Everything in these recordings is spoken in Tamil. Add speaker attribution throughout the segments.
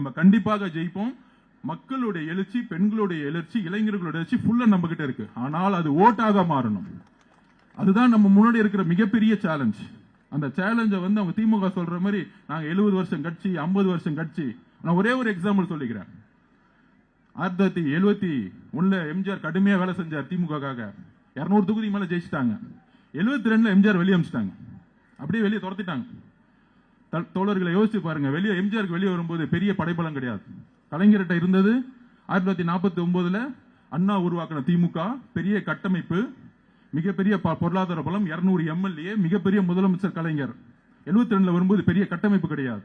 Speaker 1: நம்ம கண்டிப்பாக ஜெயிப்போம். மக்களுடைய எழுச்சி பெண்களுடைய எழுச்சி இளைஞர்களுடைய எழுச்சி ஃபுல்லா நம்ம கிட்ட இருக்கு. ஆனால் அது ஓட்டாக மாறணும். அதுதான் நம்ம முன்னாடி இருக்கிற மிகப்பெரிய சேலஞ்ச் அந்த சேலஞ்சை வந்து அவங்க திமுக சொல்ற மாதிரி நாங்க எழுபது வருஷம் கட்சி ஐம்பது வருஷம் கட்சி. நான் ஒரே ஒரு எக்ஸாம்பிள் சொல்லிக்கிறேன். ஆயிரத்தி தொள்ளாயிரத்தி எழுபத்தி ஒன்னுல எம்ஜிஆர் கடுமையா வேலை செஞ்சார் திமுகக்காக. இருநூறு தொகுதி மேல ஜெயிச்சிட்டாங்க. எழுபத்தி ரெண்டுல எம்ஜிஆர் வெளியே அமிச்சிட்டாங்க அப்படியே வெளியே துரத்திட்டாங்க. தோழர்களை யோசிச்சு பாருங்க. வெளியே எம்ஜிஆருக்கு வெளியே வரும்போது பெரிய படைப்பலம் கிடையாது. கலைஞர்கிட்ட இருந்தது ஆயிரத்தி தொள்ளாயிரத்தி நாற்பத்தி ஒன்பதுல அண்ணா உருவாக்கின திமுக பெரிய கட்டமைப்பு மிகப்பெரிய ப- பொருளாதார பலம் இருநூறு எம்எல்ஏ மிகப்பெரிய முதலமைச்சர் கலைஞர். எழுபத்தி ரெண்டுல வரும்போது பெரிய கட்டமைப்பு கிடையாது.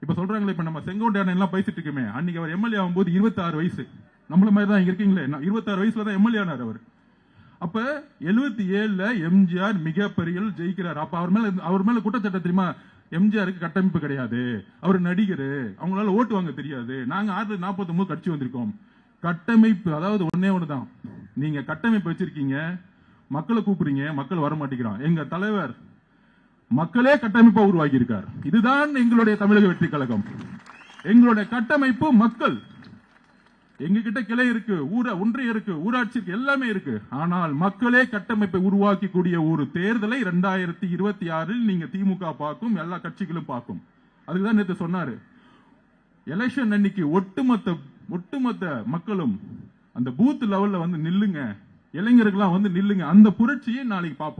Speaker 1: இப்ப சொல்றாங்களே இப்ப நம்ம செங்கோட்டையான எல்லாம் பேசிட்டு இருக்குமே. அன்னைக்கு அவர் எம்எல்ஏ ஆகும்போது 26 வயசு. நம்மள மாதிரி தான் இங்க இருக்கீங்களே. இருபத்தாறு வயசுல தான் எம்எல்ஏ ஆனார் அவர். அப்ப 77 ஏழுல எம்ஜிஆர் மிகப்பெரிய ஜெயிக்கிறார். அப்ப அவர் மேல அவர் மேல குற்றச்சாட்டு தெரியுமா? எம்ஜிஆருக்கு கட்டமைப்பு கிடையாது. அவர் நடிகர். அவங்களால ஓட்டு வாங்க தெரியாது. நாங்க ஆயிரத்தி நாற்பத்தி ஒன்பது கட்சி வந்திருக்கோம். கட்டமைப்பு அதாவது ஒன்னே ஒண்ணுதான். நீங்க கட்டமைப்பு வச்சிருக்கீங்க. மக்களை கூப்பிடுறீங்க. மக்கள் வர மாட்டேங்கிறான். எங்க தலைவர் மக்களே கட்டமைப்பா உருவாக்கி இருக்கார் இதுதான் எங்களுடைய தமிழக வெற்றி கழகம். எங்களுடைய கட்டமைப்பு மக்கள். எங்க கிட்ட கிளை இருக்கு ஊர ஒன்றிய இருக்கு ஊராட்சி இருக்கு எல்லாமே இருக்கு. ஆனால் மக்களே கட்டமைப்பை உருவாக்கி கூடிய ஒரு தேர்தலை ரெண்டாயிரத்தி இருபத்தி ஆறில் நீங்க திமுக பார்க்கும் எல்லா கட்சிகளும் பார்க்கும். அதுக்குதான் நேற்று சொன்னாரு. எலெக்ஷன் அன்னைக்கு ஒட்டுமொத்த ஒட்டுமொத்த மக்களும் அந்த பூத் லெவல்ல வந்து நில்லுங்க. இளைஞர்கள்லாம் வந்து நில்லுங்க. அந்த புரட்சியை நாளைக்கு பார்ப்போம்.